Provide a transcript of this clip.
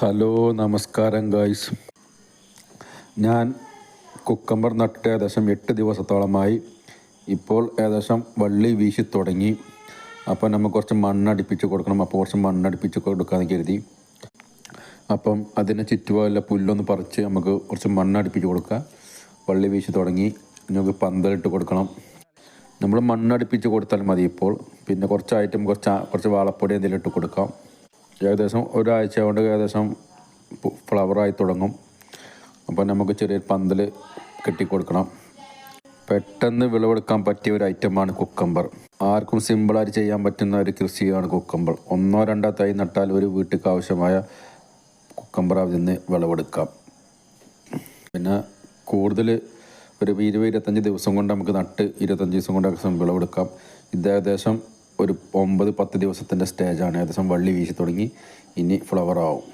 Hello നമസ്കാരം guys ഞാൻ cucumber നട്ട് ഏകദേശം എട്ട് ദിവസത്തോളമായി ഇപ്പോൾ ഏകദേശം വള്ളി വീശി തുടങ്ങി. അപ്പോൾ നമുക്ക് കുറച്ച് മണ്ണടിപ്പിച്ച് കൊടുക്കണം. അപ്പോൾ കുറച്ച് മണ്ണടിപ്പിച്ച് കൊടുക്കാമെന്ന് കരുതി. അപ്പം അതിനെ ചുറ്റുപാടില്ല പുല്ലൊന്ന് പറിച്ച് നമുക്ക് കുറച്ച് മണ്ണടിപ്പിച്ച് കൊടുക്കുക വള്ളി വീശി തുടങ്ങി. നമുക്ക് പന്തലിട്ട് കൊടുക്കണം. നമ്മൾ മണ്ണടിപ്പിച്ച് കൊടുത്താൽ മതി ഇപ്പോൾ. പിന്നെ കുറച്ച് ഐറ്റം കുറച്ച് കുറച്ച് വാളപ്പൊടി എന്തെങ്കിലും ഇട്ട് കൊടുക്കാം. ഏകദേശം ഒരാഴ്ച കൊണ്ട് ഏകദേശം ഫ്ലവറായി തുടങ്ങും. അപ്പോൾ നമുക്ക് ചെറിയൊരു പന്തൽ കെട്ടിക്കൊടുക്കണം. പെട്ടെന്ന് വിളവെടുക്കാൻ പറ്റിയ ഒരു ഐറ്റമാണ് കുക്കമ്പർ ആർക്കും സിമ്പിളായിട്ട് ചെയ്യാൻ പറ്റുന്ന ഒരു കൃഷിയാണ് കുക്കമ്പർ ഒന്നോ രണ്ടോ തൈ നട്ടാൽ ഒരു വീട്ടിലേക്ക് ആവശ്യമായ കുക്കമ്പർ അതിൽ നിന്ന് വിളവെടുക്കാം. പിന്നെ കൂടുതൽ ഒരു ഇരുപത് ഇരുപത്തഞ്ച് ദിവസം കൊണ്ട് നമുക്ക് നട്ട് ഇരുപത്തഞ്ച് ദിവസം കൊണ്ട് ഏകദേശം വിളവെടുക്കാം. ഇത് ഏകദേശം ഒരു ഒമ്പത് പത്ത് ദിവസത്തിന്റെ സ്റ്റേജാണ് ഏകദേശം വള്ളി വീശി തുടങ്ങി. ഇനി ഫ്ലവർ ആവും.